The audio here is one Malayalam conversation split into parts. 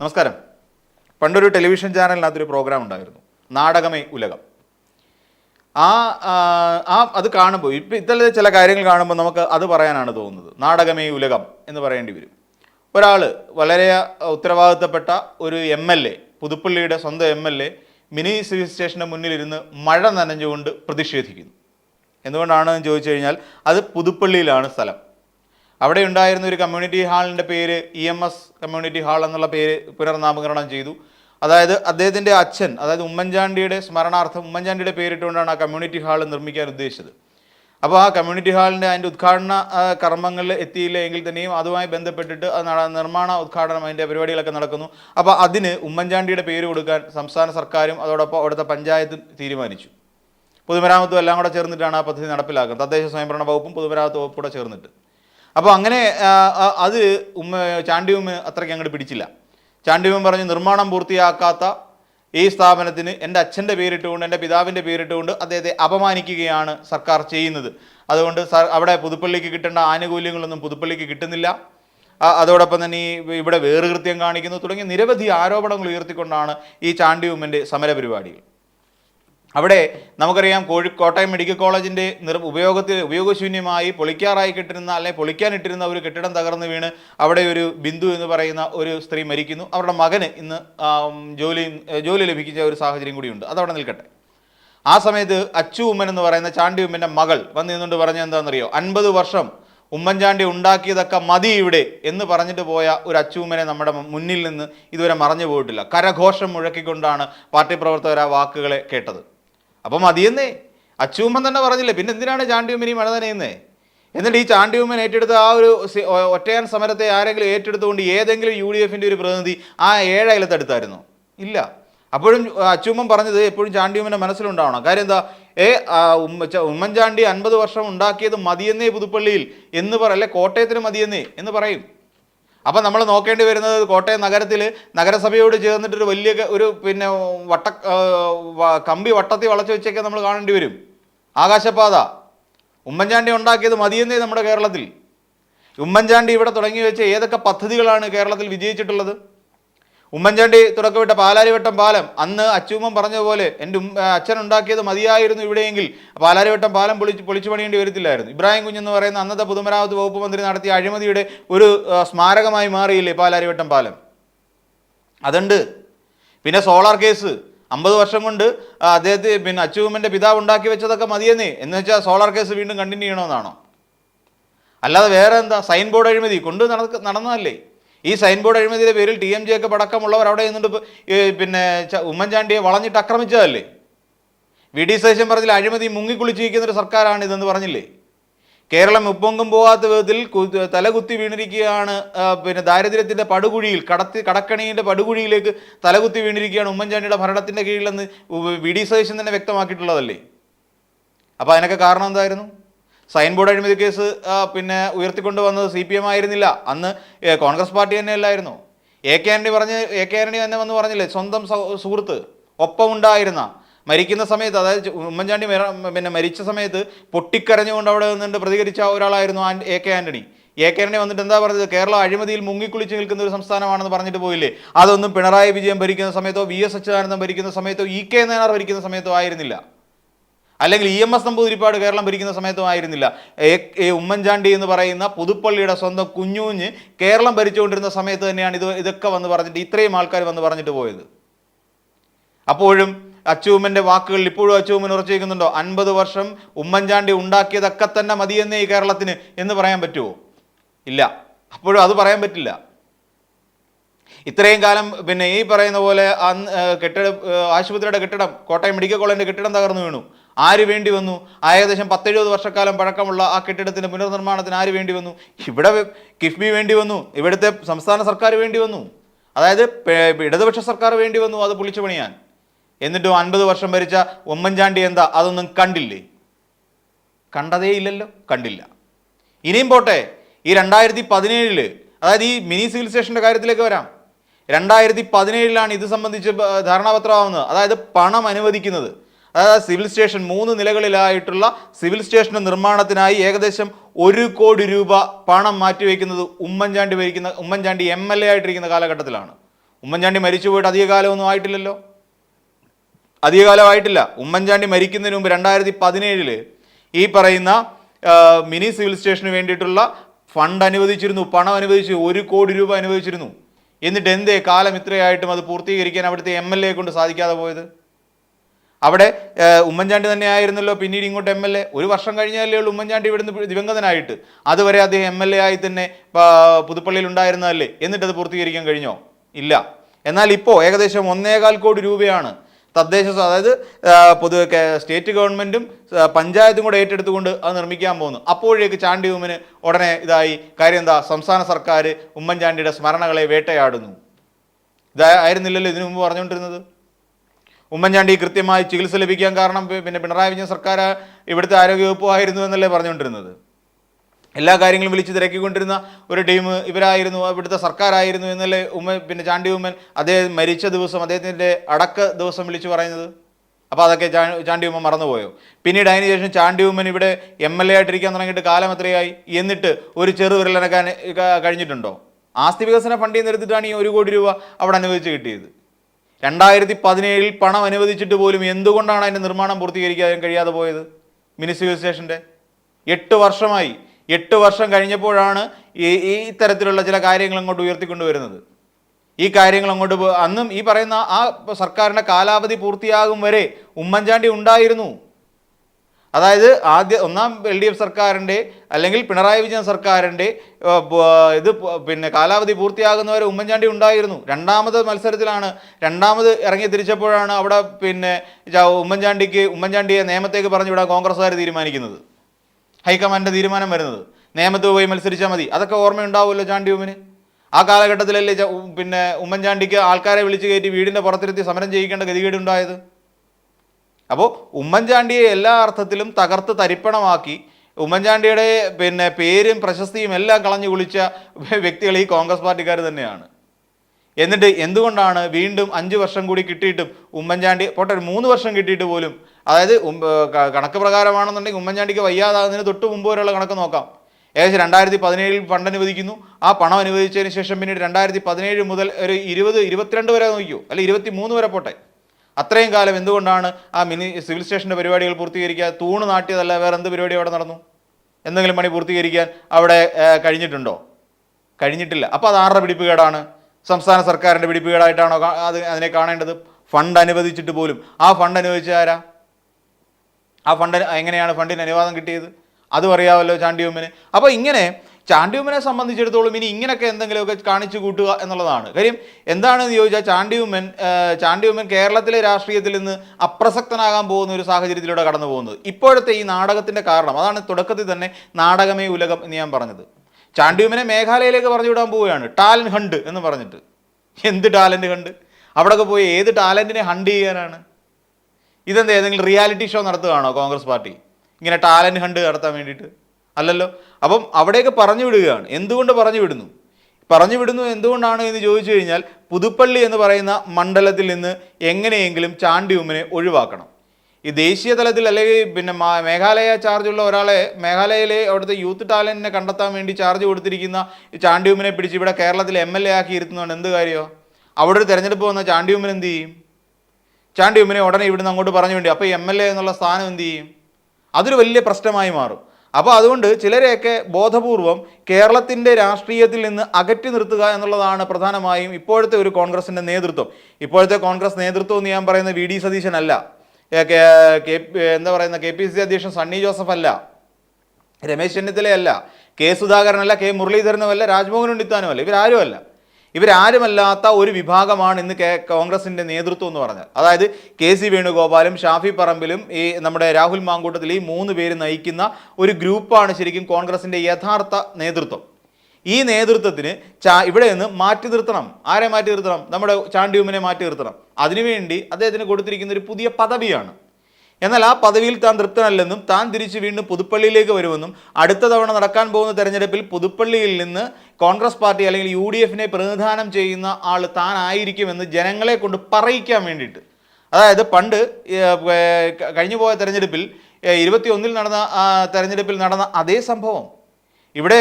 നമസ്കാരം. പണ്ടൊരു ടെലിവിഷൻ ചാനലിനകത്തൊരു പ്രോഗ്രാം ഉണ്ടായിരുന്നു. നാടകമേ ഉലകം. ആ ആ, അത് കാണുമ്പോൾ ഇപ്പം ഇത്തരത്തിലെ ചില കാര്യങ്ങൾ കാണുമ്പോൾ നമുക്ക് അത് പറയാനാണ് തോന്നുന്നത്. നാടകമേ ഉലകം എന്ന് പറയേണ്ടി വരും. ഒരാൾ വളരെ ഉത്തരവാദിത്തപ്പെട്ട ഒരു എം എൽ എ പുതുപ്പള്ളിയുടെ സ്വന്തം M L A mini civil സ്റ്റേഷന്റെ മുന്നിലിരുന്ന് മഴ നനഞ്ഞുകൊണ്ട് പ്രതിഷേധിക്കുന്നു. എന്തുകൊണ്ടാണെന്ന് ചോദിച്ചു കഴിഞ്ഞാൽ അത് പുതുപ്പള്ളിയിലാണ് സ്ഥലം. അവിടെ ഉണ്ടായിരുന്ന ഒരു കമ്മ്യൂണിറ്റി ഹാളിന്റെ പേര് E M S community hall എന്നുള്ള പേര് പുനർനാമകരണം ചെയ്തു. അതായത് അദ്ദേഹത്തിന്റെ അച്ഛൻ അതായത് ഉമ്മൻചാണ്ടിയുടെ സ്മരണാർത്ഥം ഉമ്മൻചാണ്ടിയുടെ പേരിട്ടുകൊണ്ടാണ് ആ കമ്മ്യൂണിറ്റി ഹാൾ നിർമ്മിക്കാൻ ഉദ്ദേശിച്ചത്. അപ്പോൾ ആ കമ്മ്യൂണിറ്റി ഹാളിന്റെ അതിന്റെ ഉദ്ഘാടന കർമ്മങ്ങളിൽ എത്തിയില്ല എങ്കിൽ തന്നെയും അതുമായി ബന്ധപ്പെട്ടിട്ട് നിർമ്മാണ ഉദ്ഘാടനം അതിന്റെ പരിപാടികളൊക്കെ നടക്കുന്നു. അപ്പോൾ അതിന് ഉമ്മൻചാണ്ടിയുടെ പേര് കൊടുക്കാൻ സംസ്ഥാന സർക്കാരും അതോടൊപ്പം അവിടുത്തെ പഞ്ചായത്തും തീരുമാനിച്ചു. പൊതുമരാമത്തും എല്ലാം കൂടെ ചേർന്നിട്ടാണ് ആ പദ്ധതി നടപ്പിലാക്കുന്നത്. തദ്ദേശ സ്വയംഭരണ വകുപ്പും പൊതുമരാമത്ത് വകുപ്പും കൂടെ ചേർന്നിട്ട്. അപ്പോൾ അങ്ങനെ അത് ഉമ്മ ചാണ്ടിയുമ്മ അത്രയ്ക്ക് അങ്ങോട്ട് പിടിച്ചില്ല. ചാണ്ടിയുമ്മ പറഞ്ഞ് നിർമ്മാണം പൂർത്തിയാക്കാത്ത ഈ സ്ഥാപനത്തിന് എന്റെ അച്ഛന്റെ പേരിട്ടുകൊണ്ട് എന്റെ പിതാവിന്റെ പേരിട്ടുകൊണ്ട് അദ്ദേഹത്തെ അപമാനിക്കുകയാണ് സർക്കാർ ചെയ്യുന്നത്. അതുകൊണ്ട് അവിടെ പുതുപ്പള്ളിക്ക് കിട്ടേണ്ട ആനുകൂല്യങ്ങളൊന്നും പുതുപ്പള്ളിക്ക് കിട്ടുന്നില്ല. അതോടൊപ്പം തന്നെ ഈ ഇവിടെ വേറുകൃത്യം കാണിക്കുന്നു തുടങ്ങിയ നിരവധി ആരോപണങ്ങൾ ഉയർത്തിക്കൊണ്ടാണ് ഈ ചാണ്ടിയുമ്മന്റെ സമരപരിപാടികൾ. അവിടെ നമുക്കറിയാം കോഴി കോട്ടയം മെഡിക്കൽ കോളേജിന്റെ നിർ ഉപയോഗത്തിൽ ഉപയോഗശൂന്യമായി പൊളിക്കാറായി കിട്ടിരുന്ന അല്ലെങ്കിൽ പൊളിക്കാനിട്ടിരുന്ന ഒരു കെട്ടിടം തകർന്നു വീണ് അവിടെ ഒരു ബിന്ദു എന്ന് പറയുന്ന ഒരു സ്ത്രീ മരിക്കുന്നു. അവരുടെ മകന് ഇന്ന് ജോലി ജോലി ലഭിക്കുന്ന ഒരു സാഹചര്യം കൂടിയുണ്ട്. അതവിടെ നിൽക്കട്ടെ. ആ സമയത്ത് അച്ചു ഉമ്മൻ എന്ന് പറയുന്ന ചാണ്ടി ഉമ്മന്റെ മകൾ വന്ന് നിന്നുകൊണ്ട് പറഞ്ഞ എന്താണെന്നറിയോ? അൻപത് വർഷം ഉമ്മൻചാണ്ടി ഉണ്ടാക്കിയതൊക്കെ മതി ഇവിടെ എന്ന് പറഞ്ഞിട്ട് പോയ ഒരു അച്ചുമ്മനെ നമ്മുടെ മുന്നിൽ നിന്ന് ഇതുവരെ മറഞ്ഞു പോയിട്ടില്ല. കരഘോഷം മുഴക്കിക്കൊണ്ടാണ് പാർട്ടി പ്രവർത്തകർ ആ വാക്കുകളെ കേട്ടത്. അപ്പം മതിയെന്നേ. അച്ചൂമ്മൻ തന്നെ പറഞ്ഞില്ലേ പിന്നെ എന്തിനാണ് ചാണ്ടിയുമ്മൻ മഴ നനയുന്നേ എന്നിട്ട് ഈ ചാണ്ടിയുമ്മൻ ഏറ്റെടുത്ത ആ ഒരു ഒറ്റയാൻ സമരത്തെ ആരെങ്കിലും ഏറ്റെടുത്തുകൊണ്ട് ഏതെങ്കിലും യു ഡി എഫിന്റെ ഒരു പ്രതിനിധി ആ ഏഴ് അയലത്തെടുത്തായിരുന്നു. ഇല്ല. അപ്പോഴും അച്ചൂമ്മൻ പറഞ്ഞത് എപ്പോഴും ചാണ്ടിയുമ്മന്റെ മനസ്സിലുണ്ടാവണം. കാര്യം എന്താ? ഏ ഉമ്മൻചാണ്ടി അൻപത് വർഷം ഉണ്ടാക്കിയത് മതിയെന്നേ പുതുപ്പള്ളിയിൽ എന്ന് പറ അല്ലെ കോട്ടയത്തിന് മതിയെന്നേ എന്ന് പറയും. അപ്പം നമ്മൾ നോക്കേണ്ടി വരുന്നത് കോട്ടയം നഗരത്തിൽ നഗരസഭയോട് ചേർന്നിട്ടൊരു വലിയ ഒരു പിന്നെ വട്ട കമ്പി വട്ടത്തി വളച്ചു വെച്ചൊക്കെ നമ്മൾ കാണേണ്ടി വരും. ആകാശപാത. ഉമ്മൻചാണ്ടി ഉണ്ടാക്കിയത് മതിയെന്നേ നമ്മുടെ കേരളത്തിൽ. ഉമ്മൻചാണ്ടി ഇവിടെ തുടങ്ങി വെച്ച ഏതൊക്കെ പദ്ധതികളാണ് കേരളത്തിൽ വിജയിച്ചിട്ടുള്ളത്? ഉമ്മൻചാണ്ടി തുടക്കമിട്ട പാലാരിവട്ടം പാലം അന്ന് അച്ചൂമ്മൻ പറഞ്ഞ പോലെ എന്റെ അച്ഛൻ ഉണ്ടാക്കിയത് മതിയായിരുന്നു ഇവിടെയെങ്കിൽ പാലാരിവട്ടം പാലം പൊളിച്ച് പൊളിച്ചു പണിയേണ്ടി വരത്തില്ലായിരുന്നു. ഇബ്രാഹിം കുഞ്ഞെന്ന് പറയുന്ന അന്നത്തെ പൊതുമരാമത്ത് വകുപ്പ് മന്ത്രി നടത്തിയ അഴിമതിയുടെ ഒരു സ്മാരകമായി മാറിയില്ലേ പാലാരിവട്ടം പാലം? അതുണ്ട്. പിന്നെ സോളാർ കേസ് അമ്പത് വർഷം കൊണ്ട് അദ്ദേഹത്തെ പിന്നെ അച്ചുമ്മന്റെ പിതാവ് ഉണ്ടാക്കി വെച്ചതൊക്കെ മതിയെന്നേ. എന്ന് വെച്ചാൽ സോളാർ കേസ് വീണ്ടും കണ്ടിന്യൂ ചെയ്യണമെന്നാണോ അല്ലാതെ വേറെ എന്താ സൈൻ ബോർഡ് അഴിമതി കൊണ്ട് നടന്നതല്ലേ? ഈ സൈൻ ബോർഡ് അഴിമതിയുടെ പേരിൽ ടി എം ജെ ഒക്കെ പടക്കമുള്ളവർ അവിടെ നിന്നിട്ട് പിന്നെ ഉമ്മൻചാണ്ടിയെ വളഞ്ഞിട്ട് ആക്രമിച്ചതല്ലേ? വി ഡി സതീശൻ പറഞ്ഞില്ല അഴിമതി മുങ്ങിക്കുളിച്ചിരിക്കുന്ന ഒരു സർക്കാരാണ് ഇതെന്ന് പറഞ്ഞില്ലേ? കേരളം ഉപ്പൊങ്കും പോകാത്ത വിധത്തിൽ തലകുത്തി വീണിരിക്കുകയാണ് പിന്നെ ദാരിദ്ര്യത്തിന്റെ പടുകുഴിയിൽ കടത്തി കടക്കണീന്റെ പടുകുഴിയിലേക്ക് തലകുത്തി വീണിരിക്കുകയാണ് ഉമ്മൻചാണ്ടിയുടെ ഭരണത്തിന്റെ കീഴിലെന്ന് വി ഡി സതീശൻ തന്നെ വ്യക്തമാക്കിയിട്ടുള്ളതല്ലേ? അപ്പോൾ അതിനൊക്കെ കാരണം എന്തായിരുന്നു? സൈൻ ബോർഡ് അഴിമതി കേസ് പിന്നെ ഉയർത്തിക്കൊണ്ട് വന്നത് സി പി എം ആയിരുന്നില്ല. അന്ന് കോൺഗ്രസ് പാർട്ടി തന്നെ അല്ലായിരുന്നു. എ കെ ആന്റണി പറഞ്ഞ് എ കെ ആന്റണി തന്നെ വന്ന് പറഞ്ഞില്ലേ സ്വന്തം സുഹൃത്ത് ഒപ്പമുണ്ടായിരുന്ന മരിക്കുന്ന സമയത്ത് അതായത് ഉമ്മൻചാണ്ടി പിന്നെ മരിച്ച സമയത്ത് പൊട്ടിക്കരഞ്ഞുകൊണ്ട് അവിടെ നിന്നുകൊണ്ട് പ്രതികരിച്ച ഒരാളായിരുന്നു A K Antony. A K Antony വന്നിട്ട് എന്താ പറഞ്ഞത്? കേരളം അഴിമതിയിൽ മുങ്ങിക്കുളിച്ച് നിൽക്കുന്ന ഒരു സംസ്ഥാനമാണെന്ന് പറഞ്ഞിട്ട് പോയില്ലേ? അതൊന്നും പിണറായി വിജയൻ ഭരിക്കുന്ന സമയത്തോ വി എസ് അച്യുതാനന്ദൻ ഭരിക്കുന്ന സമയത്തോ ഇ കെ നായനാർ ഭരിക്കുന്ന സമയത്തോ ആയിരുന്നില്ല. അല്ലെങ്കിൽ E M S Namboothiripad Keralam ഭരിക്കുന്ന സമയത്തും ആയിരുന്നില്ല. ഉമ്മൻചാണ്ടി എന്ന് പറയുന്ന പുതുപ്പള്ളിയുടെ സ്വന്തം കുഞ്ഞുഞ്ഞ് കേരളം ഭരിച്ചുകൊണ്ടിരുന്ന സമയത്ത് തന്നെയാണ് ഇത് ഇതൊക്കെ വന്ന് പറഞ്ഞിട്ട് ഇത്രയും ആൾക്കാർ വന്ന് പറഞ്ഞിട്ട് പോയത്. അപ്പോഴും അച്ചൂമ്മന്റെ വാക്കുകളിൽ ഇപ്പോഴും അച്ചൂമ്മൻ ഉറച്ചിരിക്കുന്നുണ്ടോ അൻപത് വർഷം ഉമ്മൻചാണ്ടി ഉണ്ടാക്കിയതൊക്കെ തന്നെ മതിയെന്നേ ഈ കേരളത്തിന് എന്ന് പറയാൻ പറ്റുമോ ഇല്ല. അപ്പോഴും അത് പറയാൻ പറ്റില്ല. ഇത്രയും കാലം പിന്നെ ഈ പറയുന്ന പോലെ അന്ന് കെട്ടിട ആശുപത്രിയുടെ കെട്ടിടം കോട്ടയം മെഡിക്കൽ കോളേജിന്റെ കെട്ടിടം തകർന്നു വീണു. ആര് വേണ്ടി വന്നു? ഏകദേശം പത്തെഴുപത് വർഷക്കാലം പഴക്കമുള്ള ആ കെട്ടിടത്തിന്റെ പുനർനിർമ്മാണത്തിന് ആര് വേണ്ടി വന്നു? ഇവിടെ കിഫ്ബി വേണ്ടി വന്നു. ഇവിടുത്തെ സംസ്ഥാന സർക്കാർ വേണ്ടി വന്നു. അതായത് ഇടതുപക്ഷ സർക്കാർ വേണ്ടി വന്നു അത് പൊളിച്ചു പണിയാൻ. എന്നിട്ടും അൻപത് വർഷം ഭരിച്ച ഉമ്മൻചാണ്ടി എന്താ? അതൊന്നും കണ്ടില്ലേ? കണ്ടതേ ഇല്ലല്ലോ. കണ്ടില്ല. ഇനിയും പോട്ടെ. ഈ രണ്ടായിരത്തി പതിനേഴിൽ അതായത് ഈ മിനി സിവിൽ സ്റ്റേഷന്റെ കാര്യത്തിലേക്ക് വരാം. രണ്ടായിരത്തി പതിനേഴിലാണ് ഇത് സംബന്ധിച്ച് ധാരണാപത്രമാവുന്നത്. അതായത് പണം അനുവദിക്കുന്നത്. അതായത് സിവിൽ സ്റ്റേഷൻ മൂന്ന് നിലകളിലായിട്ടുള്ള സിവിൽ സ്റ്റേഷൻ നിർമ്മാണത്തിനായി ഏകദേശം ഒരു കോടി രൂപ പണം മാറ്റിവെക്കുന്നത് ഉമ്മൻചാണ്ടി ഭരിക്കുന്ന ഉമ്മൻചാണ്ടി എം എൽ എ ആയിട്ടിരിക്കുന്ന കാലഘട്ടത്തിലാണ്. ഉമ്മൻചാണ്ടി മരിച്ചു പോയിട്ട് അധിക കാലമൊന്നും ആയിട്ടില്ലല്ലോ. അധികകാലമായിട്ടില്ല ഉമ്മൻചാണ്ടി മരിക്കുന്നതിന് മുമ്പ് രണ്ടായിരത്തി പതിനേഴിൽ ഈ പറയുന്ന മിനി സിവിൽ സ്റ്റേഷന് വേണ്ടിയിട്ടുള്ള ഫണ്ട് അനുവദിച്ചിരുന്നു പണം അനുവദിച്ചു ഒരു കോടി രൂപ അനുവദിച്ചിരുന്നു. എന്നിട്ട് എന്തേ കാലം ഇത്രയായിട്ടും അത് പൂർത്തീകരിക്കാൻ അവിടുത്തെ എ കൊണ്ട് സാധിക്കാതെ പോയത്? അവിടെ ഉമ്മൻചാണ്ടി തന്നെ ആയിരുന്നല്ലോ പിന്നീട് ഇങ്ങോട്ട് എം എൽ എ ഒരു വർഷം കഴിഞ്ഞാലേ ഉള്ളൂ ഉമ്മൻചാണ്ടി ഇവിടുന്ന് ദിവംഗതനായിട്ട് അതുവരെ അദ്ദേഹം എം എൽ എ ആയി തന്നെ പുതുപ്പള്ളിയിൽ ഉണ്ടായിരുന്നതല്ലേ? എന്നിട്ട് അത് പൂർത്തീകരിക്കാൻ കഴിഞ്ഞോ? ഇല്ല. എന്നാൽ ഇപ്പോൾ ഏകദേശം ഒന്നേകാൽ കോടി രൂപയാണ് തദ്ദേശ അതായത് പൊതു സ്റ്റേറ്റ് ഗവൺമെന്റും പഞ്ചായത്തും കൂടെ ഏറ്റെടുത്തുകൊണ്ട് അത് നിർമ്മിക്കാൻ പോകുന്നു. അപ്പോഴേക്ക് ചാണ്ടി ഉമ്മന് ഉടനെ ഇതായി കാര്യം എന്താ? സംസ്ഥാന സർക്കാർ ഉമ്മൻചാണ്ടിയുടെ സ്മരണകളെ വേട്ടയാടുന്നു. ഇതായിരുന്നില്ലല്ലോ ഇതിനു മുമ്പ് പറഞ്ഞുകൊണ്ടിരുന്നത്? ഉമ്മൻചാണ്ടി കൃത്യമായി ചികിത്സ ലഭിക്കാൻ കാരണം പിന്നെ പിണറായി വിജയൻ സർക്കാർ ഇവിടുത്തെ ആരോഗ്യവകുപ്പ് ആയിരുന്നു എന്നല്ലേ പറഞ്ഞുകൊണ്ടിരുന്നത്. എല്ലാ കാര്യങ്ങളും വിളിച്ച് തിരക്കിക്കൊണ്ടിരുന്ന ഒരു ടീം ഇവരായിരുന്നു ഇവിടുത്തെ സർക്കാരായിരുന്നു എന്നല്ലേ ഉമ്മൻ പിന്നെ ചാണ്ടി ഉമ്മൻ അദ്ദേഹം മരിച്ച ദിവസം അദ്ദേഹത്തിന്റെ അടക്ക ദിവസം വിളിച്ചു പറയുന്നത്? അപ്പോൾ അതൊക്കെ ചാണ്ടി ഉമ്മൻ മറന്നുപോയോ? പിന്നീട് അതിന് ശേഷം ചാണ്ടി ഉമ്മൻ ഇവിടെ എം എൽ എ ആയിട്ടിരിക്കാൻ തുടങ്ങിയിട്ട് കാലം എത്രയായി? എന്നിട്ട് ഒരു ചെറു വിരലനക്കാൻ കഴിഞ്ഞിട്ടുണ്ടോ? ആസ്തി വികസന ഫണ്ടിൽ നിന്ന് എടുത്തിട്ടാണ് ഈ ഒരു കോടി രൂപ അവിടെ അനുവദിച്ച് കിട്ടിയത്. രണ്ടായിരത്തി പതിനേഴിൽ പണം അനുവദിച്ചിട്ട് പോലും എന്തുകൊണ്ടാണ് അതിന്റെ നിർമ്മാണം പൂർത്തീകരിക്കാൻ കഴിയാതെ പോയത്? മിനി സിവിൽ സ്റ്റേഷന്റെ എട്ട് വർഷമായി. എട്ട് വർഷം കഴിഞ്ഞപ്പോഴാണ് ഈ ഈ തരത്തിലുള്ള ചില കാര്യങ്ങൾ അങ്ങോട്ട് ഉയർത്തിക്കൊണ്ടുവരുന്നത്. ഈ കാര്യങ്ങൾ അങ്ങോട്ട് അന്നും ഈ പറയുന്ന ആ സർക്കാരിന്റെ കാലാവധി പൂർത്തിയാകും വരെ ഉമ്മൻചാണ്ടി ഉണ്ടായിരുന്നു. അതായത് ആദ്യ ഒന്നാം എൽ ഡി എഫ് സർക്കാരിന്റെ അല്ലെങ്കിൽ പിണറായി വിജയൻ സർക്കാരിന്റെ ഇത് പിന്നെ കാലാവധി പൂർത്തിയാകുന്നവരെ ഉമ്മൻചാണ്ടി ഉണ്ടായിരുന്നു. രണ്ടാമത് മത്സരത്തിലാണ് രണ്ടാമത് ഇറങ്ങി തിരിച്ചപ്പോഴാണ് അവിടെ പിന്നെ ഉമ്മൻചാണ്ടിക്ക് ഉമ്മൻചാണ്ടിയെ നിയമത്തേക്ക് പറഞ്ഞു വിടാൻ കോൺഗ്രസ്സുകാർ തീരുമാനിക്കുന്നത്. ഹൈക്കമാൻഡിന്റെ തീരുമാനം വരുന്നത്. നിയമത്തിൽ പോയി മത്സരിച്ചാൽ മതി. അതൊക്കെ ഓർമ്മയുണ്ടാവുമല്ലോ ചാണ്ടി ഉമ്മന്? ആ കാലഘട്ടത്തിലല്ലേ പിന്നെ ഉമ്മൻചാണ്ടിക്ക് ആൾക്കാരെ വിളിച്ചു കയറ്റി വീടിന്റെ പുറത്തിരുത്തി സമരം ചെയ്യിക്കേണ്ട ഗതികേട് ഉണ്ടായത് അപ്പോൾ ഉമ്മൻചാണ്ടിയെ എല്ലാ അർത്ഥത്തിലും തകർത്ത് തരിപ്പണമാക്കി ഉമ്മൻചാണ്ടിയുടെ പിന്നെ പേരും പ്രശസ്തിയും എല്ലാം കളഞ്ഞു കുളിച്ച വ്യക്തികൾ ഈ കോൺഗ്രസ് പാർട്ടിക്കാർ തന്നെയാണ്. എന്നിട്ട് എന്തുകൊണ്ടാണ് വീണ്ടും അഞ്ച് വർഷം കൂടി കിട്ടിയിട്ടും ഉമ്മൻചാണ്ടി പോട്ടെ മൂന്ന് വർഷം കിട്ടിയിട്ട് പോലും അതായത് കണക്ക് പ്രകാരമാണെന്നുണ്ടെങ്കിൽ ഉമ്മൻചാണ്ടിക്ക് വയ്യാതാകുന്നതിന് തൊട്ട് മുമ്പ് വരെയുള്ള കണക്ക് നോക്കാം. ഏകദേശം രണ്ടായിരത്തി പതിനേഴിൽ ഫണ്ട് അനുവദിക്കുന്നു. ആ പണം അനുവദിച്ചതിന് ശേഷം പിന്നീട് രണ്ടായിരത്തി പതിനേഴ് മുതൽ ഒരു ഇരുപത് ഇരുപത്തിരണ്ട് വരെ നോക്കിയോ അല്ലെ ഇരുപത്തി മൂന്ന് വരെ പോട്ടെ. അത്രയും കാലം എന്തുകൊണ്ടാണ് ആ മിനി സിവിൽ സ്റ്റേഷന്റെ പരിപാടികൾ പൂർത്തീകരിക്കുക? തൂണ് നാട്ടിയതല്ല വേറെ എന്ത് പരിപാടി അവിടെ നടന്നു? എന്തെങ്കിലും പണി പൂർത്തീകരിക്കാൻ അവിടെ കഴിഞ്ഞിട്ടുണ്ടോ? കഴിഞ്ഞിട്ടില്ല. അപ്പോൾ അത് ആരുടെ പിടിപ്പുകേടാണ്? സംസ്ഥാന സർക്കാരിന്റെ പിടിപ്പുകേടായിട്ടാണോ അത് അതിനെ കാണേണ്ടത്? ഫണ്ട് അനുവദിച്ചിട്ട് പോലും. ആ ഫണ്ട് അനുവദിച്ച ആരാ? ആ ഫണ്ട് എങ്ങനെയാണ് ഫണ്ടിന് അനുവാദം കിട്ടിയത്? അതും അറിയാമല്ലോ ചാണ്ടിയമ്മന് അപ്പോൾ ഇങ്ങനെ ചാണ്ടിയുമ്മനെ സംബന്ധിച്ചിടത്തോളം ഇനി ഇങ്ങനെയൊക്കെ എന്തെങ്കിലുമൊക്കെ കാണിച്ചു കൂട്ടുക എന്നുള്ളതാണ്. കാര്യം എന്താണെന്ന് ചോദിച്ചാൽ ചാണ്ടിയുമ്മൻ ചാണ്ടിയുമ്മൻ കേരളത്തിലെ രാഷ്ട്രീയത്തിൽ നിന്ന് അപ്രസക്തനാകാൻ പോകുന്ന ഒരു സാഹചര്യത്തിലൂടെ കടന്നു പോകുന്നത്. ഇപ്പോഴത്തെ ഈ നാടകത്തിന്റെ കാരണം അതാണ് തുടക്കത്തിൽ തന്നെ നാടകമേ ഉലകം എന്ന് ഞാൻ പറഞ്ഞത്. ചാണ്ടിയുമ്മനെ മേഘാലയയിലേക്ക് പറഞ്ഞു വിടാൻ പോവുകയാണ്. ടാലന്റ് ഹണ്ട് എന്ന് പറഞ്ഞിട്ട്. എന്ത് ടാലന്റ് ഹണ്ട്? അവിടെയൊക്കെ പോയി ഏത് ടാലന്റിനെ ഹണ്ട് ചെയ്യാനാണ്? ഇതെന്താ ഏതെങ്കിലും റിയാലിറ്റി ഷോ നടത്തുകയാണോ കോൺഗ്രസ് പാർട്ടി? ഇങ്ങനെ ടാലന്റ് ഹണ്ട് നടത്താൻ വേണ്ടിയിട്ട്? അല്ലല്ലോ. അപ്പം അവിടേക്ക് പറഞ്ഞു വിടുകയാണ്. എന്തുകൊണ്ട് പറഞ്ഞു വിടുന്നു? പറഞ്ഞു വിടുന്നു എന്തുകൊണ്ടാണ് എന്ന് ചോദിച്ചു കഴിഞ്ഞാൽ പുതുപ്പള്ളി എന്ന് പറയുന്ന മണ്ഡലത്തിൽ നിന്ന് എങ്ങനെയെങ്കിലും ചാണ്ടി ഉമ്മനെ ഒഴിവാക്കണം. ഈ ദേശീയ തലത്തിൽ അല്ലെങ്കിൽ പിന്നെ മേഘാലയ ചാർജുള്ള ഒരാളെ മേഘാലയയിലെ അവിടുത്തെ യൂത്ത് ടാലന്റിനെ കണ്ടെത്താൻ വേണ്ടി ചാർജ് കൊടുത്തിരിക്കുന്ന ഈ ചാണ്ടി ഉമ്മനെ പിടിച്ച് ഇവിടെ കേരളത്തിൽ എം എൽ എ ആക്കി ഇരുത്തുന്നതുകൊണ്ട് എന്ത് കാര്യമോ അവിടെ ഒരു തെരഞ്ഞെടുപ്പ് വന്ന ചാണ്ടിയുമ്മൻ എന്ത് ചെയ്യും? ചാണ്ടിയുമ്മനെ ഉടനെ ഇവിടുന്ന് അങ്ങോട്ട് പറഞ്ഞു വേണ്ടി അപ്പോൾ എം എൽ എ എന്നുള്ള സ്ഥാനം എന്ത് ചെയ്യും? അതൊരു വലിയ പ്രശ്നമായി മാറും. അപ്പോൾ അതുകൊണ്ട് ചിലരെയൊക്കെ ബോധപൂർവം കേരളത്തിന്റെ രാഷ്ട്രീയത്തിൽ നിന്ന് അകറ്റി നിർത്തുക എന്നുള്ളതാണ് പ്രധാനമായും ഇപ്പോഴത്തെ ഒരു കോൺഗ്രസിന്റെ നേതൃത്വം. ഇപ്പോഴത്തെ കോൺഗ്രസ് നേതൃത്വം എന്ന് ഞാൻ പറയുന്ന വി ഡി സതീശൻ അല്ല. കെ- എന്താ പറയുന്ന കെ പി സി അധ്യക്ഷൻ സണ്ണി ജോസഫ് അല്ല. രമേശ് ചെന്നിത്തലയല്ല. കെ സുധാകരനല്ല കെ മുരളീധരനുമല്ല രാജ്മോഹൻ ഉണ്ണിത്താനുമല്ല. ഇവരാരുമല്ല. ഇവരാരുമല്ലാത്ത ഒരു വിഭാഗമാണ് ഇന്ന് കേ കോൺഗ്രസിന്റെ നേതൃത്വം എന്ന് പറഞ്ഞാൽ അതായത് കെ സി വേണുഗോപാലും ഷാഫി പറമ്പിലും ഈ നമ്മുടെ രാഹുൽ മാങ്കൂട്ടത്തിൽ ഈ മൂന്ന് പേര് നയിക്കുന്ന ഒരു ഗ്രൂപ്പാണ് ശരിക്കും കോൺഗ്രസിന്റെ യഥാർത്ഥ നേതൃത്വം. ഈ നേതൃത്വത്തിന് ചാ ഇവിടെ നിന്ന് മാറ്റി നിർത്തണം. ആരെ മാറ്റി നിർത്തണം? നമ്മുടെ ചാണ്ടിയുമ്മനെ മാറ്റി നിർത്തണം. അതിനുവേണ്ടി അദ്ദേഹത്തിന് കൊടുത്തിരിക്കുന്ന ഒരു പുതിയ പദവിയാണ്. എന്നാൽ ആ പദവിയിൽ താൻ തൃപ്തനല്ലെന്നും താൻ തിരിച്ച് വീണ്ടും പുതുപ്പള്ളിയിലേക്ക് വരുമെന്നും അടുത്ത തവണ നടക്കാൻ പോകുന്ന തെരഞ്ഞെടുപ്പിൽ പുതുപ്പള്ളിയിൽ നിന്ന് കോൺഗ്രസ് പാർട്ടി അല്ലെങ്കിൽ യു ഡി എഫിനെ പ്രതിനിധാനം ചെയ്യുന്ന ആൾ താൻ ആയിരിക്കുമെന്ന് ജനങ്ങളെ കൊണ്ട് പറയിക്കാൻ വേണ്ടിയിട്ട്. അതായത് പണ്ട് കഴിഞ്ഞു പോയ തെരഞ്ഞെടുപ്പിൽ ഇരുപത്തി ഒന്നിൽ നടന്ന തെരഞ്ഞെടുപ്പിൽ നടന്ന അതേ സംഭവം. ഇവിടെ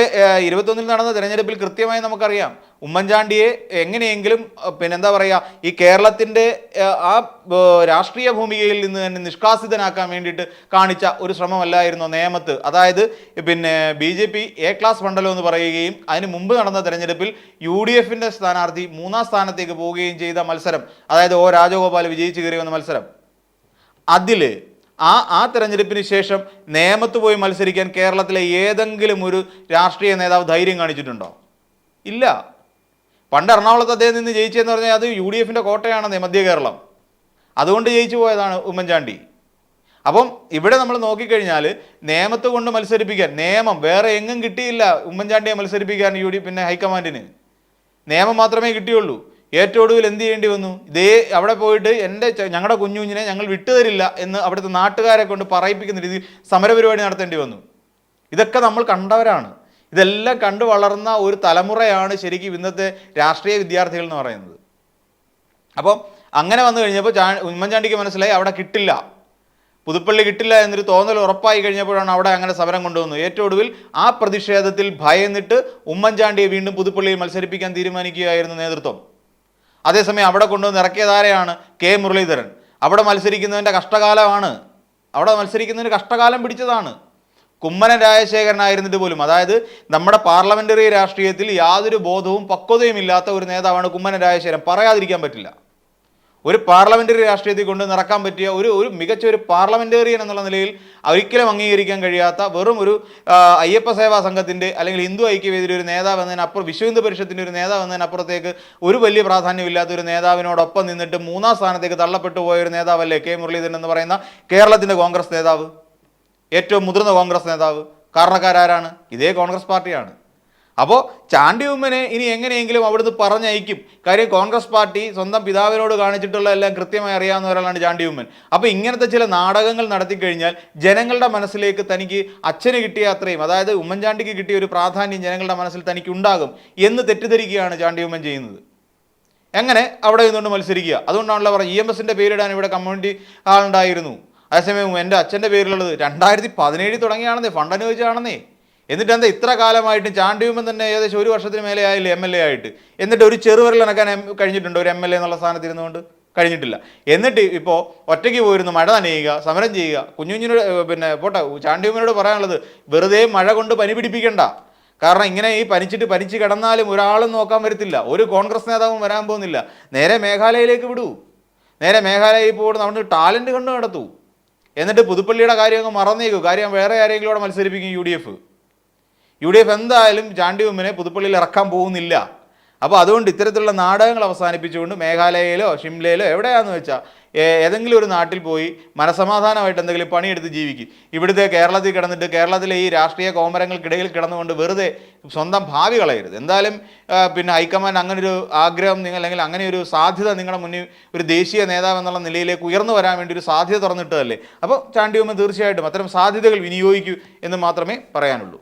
ഇരുപത്തൊന്നിൽ നടന്ന തെരഞ്ഞെടുപ്പിൽ കൃത്യമായി നമുക്കറിയാം ഉമ്മൻചാണ്ടിയെ എങ്ങനെയെങ്കിലും പിന്നെ പിന്നെന്താ പറയുക ഈ കേരളത്തിന്റെ ആ രാഷ്ട്രീയ ഭൂമികയിൽ നിന്ന് തന്നെ നിഷ്കാസിതനാക്കാൻ വേണ്ടിയിട്ട് കാണിച്ച ഒരു ശ്രമമല്ലായിരുന്നു നേമത്ത്. അതായത് പിന്നെ B J P A class മണ്ഡലം എന്ന് പറയുകയും അതിന് മുമ്പ് നടന്ന തെരഞ്ഞെടുപ്പിൽ യു ഡി എഫിന്റെ സ്ഥാനാർത്ഥി മൂന്നാം സ്ഥാനത്തേക്ക് പോവുകയും ചെയ്ത മത്സരം അതായത് ഒ രാജഗോപാൽ വിജയിച്ചു കയറി വന്ന മത്സരം. അതിൽ ആ ആ തെരഞ്ഞെടുപ്പിന് ശേഷം നേമത്ത് പോയി മത്സരിക്കാൻ കേരളത്തിലെ ഏതെങ്കിലും ഒരു രാഷ്ട്രീയ നേതാവ് ധൈര്യം കാണിച്ചിട്ടുണ്ടോ? ഇല്ല. പണ്ട് എറണാകുളത്ത് അദ്ദേഹം നിന്ന് ജയിച്ചതെന്ന് പറഞ്ഞാൽ അത് യു ഡി എഫിന്റെ കോട്ടയാണെന്നേ മധ്യ കേരളം. അതുകൊണ്ട് ജയിച്ചു പോയതാണ് ഉമ്മൻചാണ്ടി. അപ്പം ഇവിടെ നമ്മൾ നോക്കിക്കഴിഞ്ഞാൽ നിയമത്തെ കൊണ്ട് മത്സരിപ്പിക്കാൻ നിയമം വേറെ എങ്ങും കിട്ടിയില്ല ഉമ്മൻചാണ്ടിയെ മത്സരിപ്പിക്കാൻ യു ഡി പിന്നെ ഹൈക്കമാൻഡിന്. നിയമം മാത്രമേ കിട്ടിയുള്ളൂ. ഏറ്റവും എന്ത് ചെയ്യേണ്ടി വന്നു? ഇതേ അവിടെ പോയിട്ട് എന്റെ ഞങ്ങളുടെ കുഞ്ഞുഞ്ഞിനെ ഞങ്ങൾ വിട്ടുതരില്ല എന്ന് അവിടുത്തെ നാട്ടുകാരെ കൊണ്ട് പറയിപ്പിക്കുന്ന രീതിയിൽ സമരപരിപാടി നടത്തേണ്ടി വന്നു. ഇതൊക്കെ നമ്മൾ കണ്ടവരാണ്. ഇതെല്ലാം കണ്ടു വളർന്ന ഒരു തലമുറയാണ് ശരിക്കും ഇന്നത്തെ രാഷ്ട്രീയ വിദ്യാർത്ഥികൾ എന്ന് പറയുന്നത്. അപ്പം അങ്ങനെ വന്നു കഴിഞ്ഞപ്പോൾ ചാ ഉമ്മൻചാണ്ടിക്ക് മനസ്സിലായി അവിടെ കിട്ടില്ല. പുതുപ്പള്ളി കിട്ടില്ല എന്നൊരു തോന്നൽ ഉറപ്പായി കഴിഞ്ഞപ്പോഴാണ് അവിടെ അങ്ങനെ സമരം കൊണ്ടുവന്നത്. ഏറ്റവും ഒടുവിൽ ആ പ്രതിഷേധത്തിൽ ഭയന്നിട്ട് ഉമ്മൻചാണ്ടിയെ വീണ്ടും പുതുപ്പള്ളിയിൽ മത്സരിപ്പിക്കാൻ തീരുമാനിക്കുകയായിരുന്നു നേതൃത്വം. അതേസമയം അവിടെ കൊണ്ടുവന്ന് ഇറക്കിയതാരെയാണ് കെ മുരളീധരൻ. അവിടെ മത്സരിക്കുന്നതിന്റെ കഷ്ടകാലമാണ്. അവിടെ മത്സരിക്കുന്നതിന് കഷ്ടകാലം പിടിച്ചതാണ്. കുമ്മനം രാജശേഖരനായിരുന്നിട്ട് പോലും അതായത് നമ്മുടെ പാർലമെന്ററി രാഷ്ട്രീയത്തിൽ യാതൊരു ബോധവും പക്വതയും ഇല്ലാത്ത ഒരു നേതാവാണ് കുമ്മനം രാജശേഖരൻ. പറയാതിരിക്കാൻ പറ്റില്ല. ഒരു പാർലമെന്ററി രാഷ്ട്രീയത്തിൽ കൊണ്ട് നടക്കാൻ പറ്റിയ ഒരു ഒരു മികച്ച ഒരു പാർലമെന്റേറിയൻ എന്നുള്ള നിലയിൽ ഒരിക്കലും അംഗീകരിക്കാൻ കഴിയാത്ത വെറും ഒരു അയ്യപ്പ സേവാ സംഘത്തിന്റെ അല്ലെങ്കിൽ ഹിന്ദു ഐക്യവേദിയുടെ ഒരു നേതാവ് എന്നതിനപ്പുറം വിശ്വ ഹിന്ദു പരിഷത്തിന്റെ ഒരു നേതാവ് എന്നതിനപ്പുറത്തേക്ക് ഒരു വലിയ പ്രാധാന്യമില്ലാത്ത ഒരു നേതാവിനോടൊപ്പം നിന്നിട്ട് മൂന്നാം സ്ഥാനത്തേക്ക് തള്ളപ്പെട്ടു പോയ ഒരു നേതാവല്ലേ കെ മുരളീധരൻ എന്ന് പറയുന്ന കേരളത്തിന്റെ കോൺഗ്രസ് നേതാവ്? ഏറ്റവും മുതിർന്ന കോൺഗ്രസ് നേതാവ്? കാരണക്കാരാരാണ്? ഇതേ കോൺഗ്രസ് പാർട്ടിയാണ്. അപ്പോൾ ചാണ്ടി ഉമ്മനെ ഇനി എങ്ങനെയെങ്കിലും അവിടുന്ന് പറഞ്ഞയക്കും. കാര്യം കോൺഗ്രസ് പാർട്ടി സ്വന്തം പിതാവിനോട് കാണിച്ചിട്ടുള്ള എല്ലാം കൃത്യമായി അറിയാവുന്ന ഒരാളാണ് ചാണ്ടി ഉമ്മൻ. അപ്പോൾ ഇങ്ങനത്തെ ചില നാടകങ്ങൾ നടത്തി കഴിഞ്ഞാൽ ജനങ്ങളുടെ മനസ്സിലേക്ക് തനിക്ക് അച്ഛന് കിട്ടിയ അത്രയും അതായത് ഉമ്മൻചാണ്ടിക്ക് കിട്ടിയ ഒരു പ്രാധാന്യം ജനങ്ങളുടെ മനസ്സിൽ തനിക്ക് ഉണ്ടാകും എന്ന് തെറ്റിദ്ധരിക്കുകയാണ് ചാണ്ടി ഉമ്മൻ ചെയ്യുന്നത്. എങ്ങനെ? അവിടെ നിന്നുകൊണ്ട് മത്സരിക്കുക. അതുകൊണ്ടാണല്ലോ പറഞ്ഞത് ഇ എം എസിന്റെ പേരിടാൻ ഇവിടെ കമ്മ്യൂണിറ്റി ആളുണ്ടായിരുന്നു. അതേസമയം എന്റെ അച്ഛന്റെ പേരിലുള്ളത് രണ്ടായിരത്തി പതിനേഴിൽ തുടങ്ങിയാണെന്നേ ഫണ്ട് അനുവദിച്ചാണെന്നേ എന്നിട്ട് എന്താ ഇത്ര കാലമായിട്ട് ചാണ്ടിയുമ്പം തന്നെ ഏകദേശം ഒരു വർഷത്തിന് മേലെ ആയില്ലേ എം എൽ എ ആയിട്ട്? എന്നിട്ട് ഒരു ചെറുവരൽ ഇണക്കാൻ കഴിഞ്ഞിട്ടുണ്ട്? ഒരു എം എൽ എ എന്നുള്ള സ്ഥാനത്ത് ഇരുന്നുകൊണ്ട് കഴിഞ്ഞിട്ടില്ല. എന്നിട്ട് ഇപ്പോൾ ഒറ്റയ്ക്ക് പോയിരുന്നു മഴ നനയുക സമരം ചെയ്യുക. കുഞ്ഞുഞ്ഞിനോട് പിന്നെ പോട്ടെ ചാണ്ടിയുമ്മനോട് പറയാനുള്ളത് വെറുതെ മഴ കൊണ്ട് പനി പിടിപ്പിക്കണ്ട. കാരണം ഇങ്ങനെ ഈ പനിച്ചിട്ട് പനിച്ച് കിടന്നാലും ഒരാളും നോക്കാൻ വരത്തില്ല. ഒരു കോൺഗ്രസ് നേതാവും വരാൻ പോകുന്നില്ല. നേരെ മേഘാലയയിലേക്ക് വിടൂ. നേരെ മേഘാലയയിൽ പോകുന്ന അവിടെ ടാലന്റ് കണ്ടു നടത്തൂ. എന്നിട്ട് പുതുപ്പള്ളിയുടെ കാര്യം അങ്ങ് മറന്നേക്കൂ. കാര്യം വേറെ ആരെങ്കിലും അവിടെ മത്സരിപ്പിക്കും U D F. U D F എന്തായാലും ചാണ്ടി ഉമ്മനെ പുതുപ്പള്ളിയിൽ ഇറക്കാൻ പോകുന്നില്ല. അപ്പോൾ അതുകൊണ്ട് ഇത്തരത്തിലുള്ള നാടകങ്ങൾ അവസാനിപ്പിച്ചുകൊണ്ട് മേഘാലയയിലോ ഷിംലയിലോ എവിടെയാണെന്ന് വെച്ചാൽ ഏതെങ്കിലും ഒരു നാട്ടിൽ പോയി മനസമാധാനമായിട്ട് എന്തെങ്കിലും പണിയെടുത്ത് ജീവിക്കും. ഇവിടുത്തെ കേരളത്തിൽ കിടന്നിട്ട് കേരളത്തിലെ ഈ രാഷ്ട്രീയ കോമരങ്ങൾക്കിടയിൽ കിടന്നുകൊണ്ട് വെറുതെ സ്വന്തം ഭാവി കളയരുത്. എന്തായാലും പിന്നെ ഹൈക്കമാൻഡ് അങ്ങനൊരു ആഗ്രഹം നിങ്ങൾ അല്ലെങ്കിൽ അങ്ങനെ ഒരു സാധ്യത നിങ്ങളുടെ മുന്നിൽ ഒരു ദേശീയ നേതാവ് എന്നുള്ള നിലയിലേക്ക് ഉയർന്നു വരാൻ വേണ്ടി ഒരു സാധ്യത തുറന്നിട്ടതല്ലേ? അപ്പോൾ ചാണ്ടിയമ്മ തീർച്ചയായിട്ടും അത്തരം സാധ്യതകൾ വിനിയോഗിക്കൂ എന്ന് മാത്രമേ പറയാനുള്ളൂ.